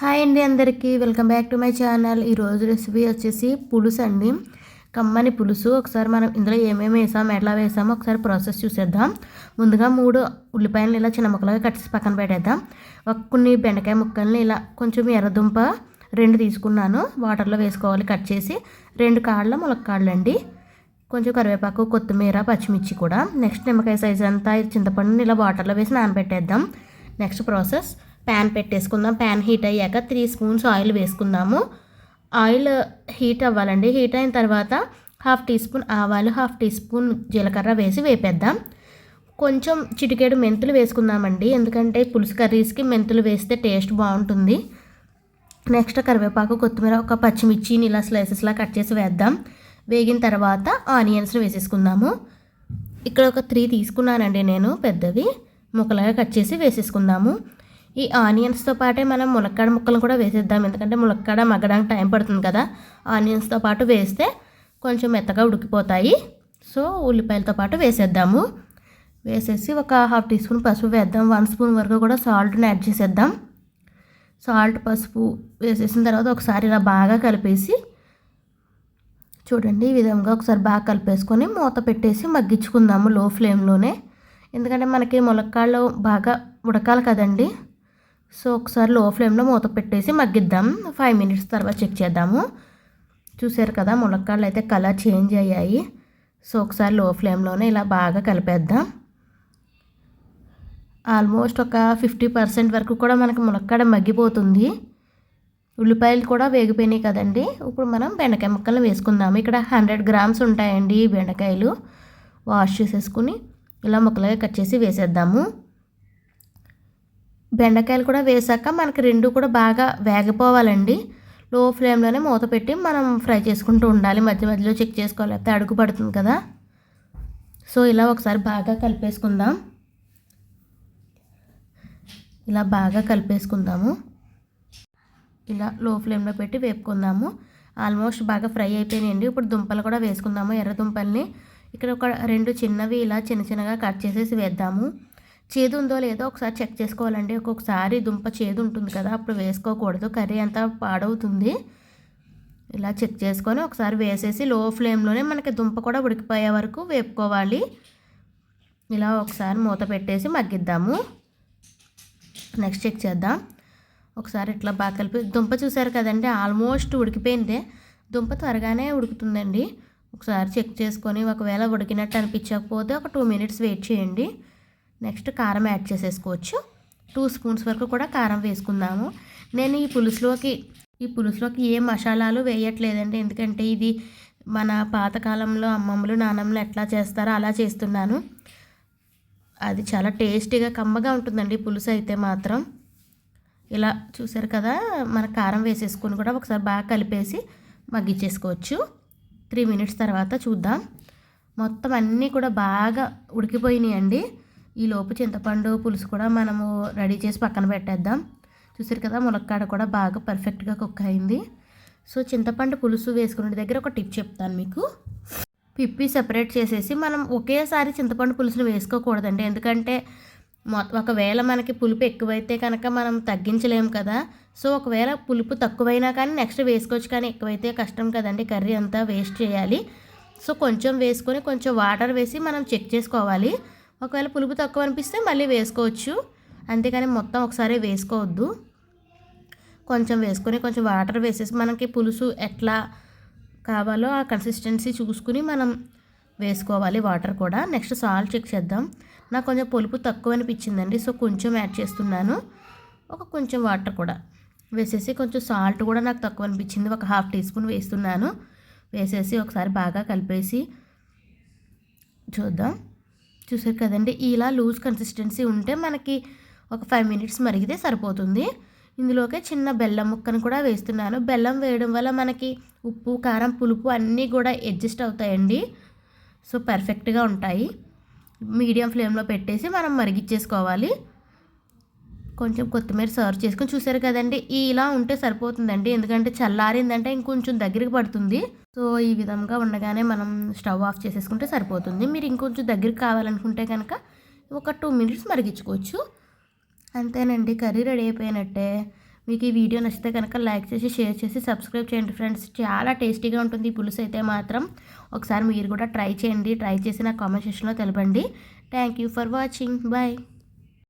Hi అండి అందరికీ. Welcome back to my channel. ఈరోజు రెసిపీ వచ్చేసి పులుసు అండి. కమ్మని పులుసు. ఒకసారి మనం ఇందులో ఏమేమి వేసాము ఎట్లా వేసామో ఒకసారి ప్రాసెస్ చూసేద్దాం. ముందుగా మూడు ఉల్లిపాయలు ఇలా చిన్న ముక్కలుగా కట్టి పక్కన పెట్టేద్దాం. ఒక కొన్ని బెండకాయ ముక్కల్ని ఇలా కొంచెం ఎర్రదుంప రెండు తీసుకున్నాను. వాటర్లో వేసుకోవాలి కట్ చేసి. రెండు కాళ్ళ ములక్కాళ్ళు అండి కొంచెం కరివేపాకు కొత్తిమీర పచ్చిమిర్చి కూడా. నెక్స్ట్ నిమ్మకాయ సైజ్ అంతా చింతపండుని ఇలా వాటర్లో వేసి నానబెట్టేద్దాం. నెక్స్ట్ ప్రాసెస్ ప్యాన్ పెట్టేసుకుందాం. ప్యాన్ హీట్ అయ్యాక త్రీ స్పూన్స్ ఆయిల్ వేసుకుందాము. ఆయిల్ హీట్ అవ్వాలండి. హీట్ అయిన తర్వాత హాఫ్ టీ స్పూన్ ఆవాలు హాఫ్ టీ స్పూన్ జీలకర్ర వేసి వేపేద్దాం. కొంచెం చిటికేడు మెంతులు వేసుకుందామండి. ఎందుకంటే పులుసు కర్రీస్కి మెంతులు వేస్తే టేస్ట్ బాగుంటుంది. నెక్స్ట్ కరివేపాకు కొత్తిమీర ఒక పచ్చిమిర్చిని ఇలా స్లైసెస్లా కట్ చేసి వేద్దాం. వేగిన తర్వాత ఆనియన్స్ని వేసేసుకుందాము. ఇక్కడ ఒక త్రీ తీసుకున్నానండి నేను పెద్దవి. ముక్కలాగా కట్ చేసి వేసేసుకుందాము. ఈ ఆనియన్స్తో పాటే మనం ములక్కాడ ముక్కలు కూడా వేసేద్దాం. ఎందుకంటే ములక్కాడ మగ్గడానికి టైం పడుతుంది కదా. ఆనియన్స్తో పాటు వేస్తే కొంచెం మెత్తగా ఉడికిపోతాయి. సో ఉల్లిపాయలతో పాటు వేసేద్దాము. వేసేసి ఒక హాఫ్ టీ స్పూన్ పసుపు వేద్దాం. వన్ స్పూన్ వరకు కూడా సాల్ట్ని యాడ్ చేసేద్దాం. సాల్ట్ పసుపు వేసేసిన తర్వాత ఒకసారి ఇలా బాగా కలిపేసి చూడండి ఈ విధంగా ఒకసారి బాగా కలిపేసుకొని మూత పెట్టేసి మగ్గించుకుందాము లో ఫ్లేమ్లోనే. ఎందుకంటే మనకి ములక్కాళ్ళు బాగా ఉడకాలి కదండి. సో ఒకసారి లో ఫ్లేమ్లో మూత పెట్టేసి మగ్గిద్దాం. ఫైవ్ మినిట్స్ తర్వాత చెక్ చేద్దాము. చూసారు కదా ములక్కాళ్ళు అయితే కలర్ చేంజ్ అయ్యాయి. సో ఒకసారి లో ఫ్లేమ్లోనే ఇలా బాగా కలిపేద్దాం. ఆల్మోస్ట్ ఒక ఫిఫ్టీ పర్సెంట్ వరకు కూడా మనకి ములక్కాడ మగ్గిపోతుంది. ఉల్లిపాయలు కూడా వేగిపోయినాయి కదండి. ఇప్పుడు మనం బెండకాయ ముక్కలు వేసుకుందాము. ఇక్కడ హండ్రెడ్ గ్రామ్స్ ఉంటాయండి బెండకాయలు. వాష్ చేసేసుకుని ఇలా ముక్కలుగా కట్ చేసి వేసేద్దాము. బెండకాయలు కూడా వేసాక మనకి రెండు కూడా బాగా వేగిపోవాలండి. లో ఫ్లేమ్లోనే మూత పెట్టి మనం ఫ్రై చేసుకుంటూ ఉండాలి. మధ్య మధ్యలో చెక్ చేసుకోవాలి. లేకపోతే అడుగు పడుతుంది కదా. సో ఇలా ఒకసారి బాగా కలిపేసుకుందాం. ఇలా బాగా కలిపేసుకుందాము. ఇలా లో ఫ్లేమ్లో పెట్టి వేపుకుందాము. ఆల్మోస్ట్ బాగా ఫ్రై అయిపోయినాయండి. ఇప్పుడు దుంపలు కూడా వేసుకుందాము ఎర్ర దుంపల్ని. ఇక్కడ ఒక రెండు చిన్నవి ఇలా చిన్న చిన్నగా కట్ చేసేసి వేద్దాము. చేదు ఉందో లేదో ఒకసారి చెక్ చేసుకోవాలండి. ఒక్కొక్కసారి దుంప చేదు ఉంటుంది కదా అప్పుడు వేసుకోకూడదు. కర్రీ అంతా పాడవుతుంది. ఇలా చెక్ చేసుకొని ఒకసారి వేసేసి లో ఫ్లేమ్లోనే మనకి దుంప కూడా ఉడికిపోయే వరకు వేపుకోవాలి. ఇలా ఒకసారి మూత పెట్టేసి మగ్గిద్దాము. నెక్స్ట్ చెక్ చేద్దాం. ఒకసారి ఇట్లా బాగా కలిపి దుంప చూసారు కదండి ఆల్మోస్ట్ ఉడికిపోయిందే. దుంప త్వరగానే ఉడుకుతుందండి. ఒకసారి చెక్ చేసుకొని ఒకవేళ ఉడికినట్టు అనిపించకపోతే ఒక టూ మినిట్స్ వెయిట్ చేయండి. నెక్స్ట్ కారం యాడ్ చేసేసుకోవచ్చు. టూ స్పూన్స్ వరకు కూడా కారం వేసుకుందాము. నేను ఈ పులుసులోకి ఈ పులుసులోకి ఏ మసాలాలు వేయట్లేదండి. ఎందుకంటే ఇది మన పాతకాలంలో అమ్మమ్మలు నానమ్మలు ఎట్లా చేస్తారో అలా చేస్తున్నాను. అది చాలా టేస్టీగా కమ్మగా ఉంటుందండి పులుసు అయితే మాత్రం. ఇలా చూసారు కదా మన కారం వేసేసుకొని కూడా ఒకసారి బాగా కలిపేసి మగ్గిచ్చేసుకోవచ్చు. త్రీ మినిట్స్ తర్వాత చూద్దాం. మొత్తం అన్నీ కూడా బాగా ఉడికిపోయినాయండి. అండి ఈలోపు చింతపండు పులుసు కూడా మనము రెడీ చేసి పక్కన పెట్టేద్దాం. చూసారు కదా ములక్కాడ కూడా బాగా పర్ఫెక్ట్గా కుక్ అయింది. సో చింతపండు పులుసు వేసుకునే దగ్గర ఒక టిప్ చెప్తాను మీకు. పిప్పి సెపరేట్ చేసేసి మనం ఒకేసారి చింతపండు పులుసును వేసుకోకూడదండి. ఎందుకంటే ఒకవేళ మనకి పులుపు ఎక్కువైతే కనుక మనం తగ్గించలేము కదా. సో ఒకవేళ పులుపు తక్కువైనా కానీ నెక్స్ట్ వేసుకోవచ్చు కానీ ఎక్కువైతే కష్టం కదండి. కర్రీ అంతా వేస్ట్ చేయాలి. సో కొంచెం వేసుకొని కొంచెం వాటర్ వేసి మనం చెక్ చేసుకోవాలి. ఒకవేళ పులుపు తక్కువ అనిపిస్తే మళ్ళీ వేసుకోవచ్చు. అంతేకాని మొత్తం ఒకసారి వేసుకోవద్దు. కొంచెం వేసుకొని కొంచెం వాటర్ వేసేసి మనకి పులుసు ఎట్లా కావాలో ఆ కన్సిస్టెన్సీ చూసుకుని మనం వేసుకోవాలి వాటర్ కూడా. నెక్స్ట్ సాల్ట్ చెక్ చేద్దాం. నాకు కొంచెం పులుపు తక్కువ అనిపించిందండి సో కొంచెం యాడ్ చేస్తున్నాను. ఒక కొంచెం వాటర్ కూడా వేసేసి కొంచెం సాల్ట్ కూడా నాకు తక్కువ అనిపించింది. ఒక హాఫ్ టీ స్పూన్ వేస్తున్నాను. వేసేసి ఒకసారి బాగా కలిపేసి చూద్దాం. చూసారు కదండి ఇలా లూజ్ కన్సిస్టెన్సీ ఉంటే మనకి ఒక ఫైవ్ మినిట్స్ మరిగితే సరిపోతుంది. ఇందులోకే చిన్న బెల్లం ముక్కను కూడా వేస్తున్నాను. బెల్లం వేయడం వల్ల మనకి ఉప్పు కారం పులుపు అన్నీ కూడా అడ్జస్ట్ అవుతాయండి. సో పర్ఫెక్ట్గా ఉంటాయి. మీడియం ఫ్లేమ్లో పెట్టేసి మనం మరిగిచ్చేసుకోవాలి. కొంచెం కొత్తిమీర సర్వ్ చేసుకొని చూసారు కదండి. ఇలా ఉంటే సరిపోతుందండి. ఎందుకంటే చల్లారిందంటే ఇంకొంచెం దగ్గరికి పడుతుంది. సో ఈ విధంగా ఉండగానే మనం స్టవ్ ఆఫ్ చేసేసుకుంటే సరిపోతుంది. మీరు ఇంకొంచెం దగ్గరికి కావాలనుకుంటే కనుక ఒక టూ మినిట్స్ మరిగించుకోవచ్చు. అంతేనండి. కర్రీ రెడీ అయిపోయినట్టే. మీకు ఈ వీడియో నచ్చితే కనుక లైక్ చేసి షేర్ చేసి సబ్స్క్రైబ్ చేయండి ఫ్రెండ్స్. చాలా టేస్టీగా ఉంటుంది. ఈ పులుసు అయితే మాత్రం ఒకసారి మీరు కూడా ట్రై చేయండి. ట్రై చేసి నా కామెంట్ సెక్షన్లో తెలపండి. Thank you for watching. Bye.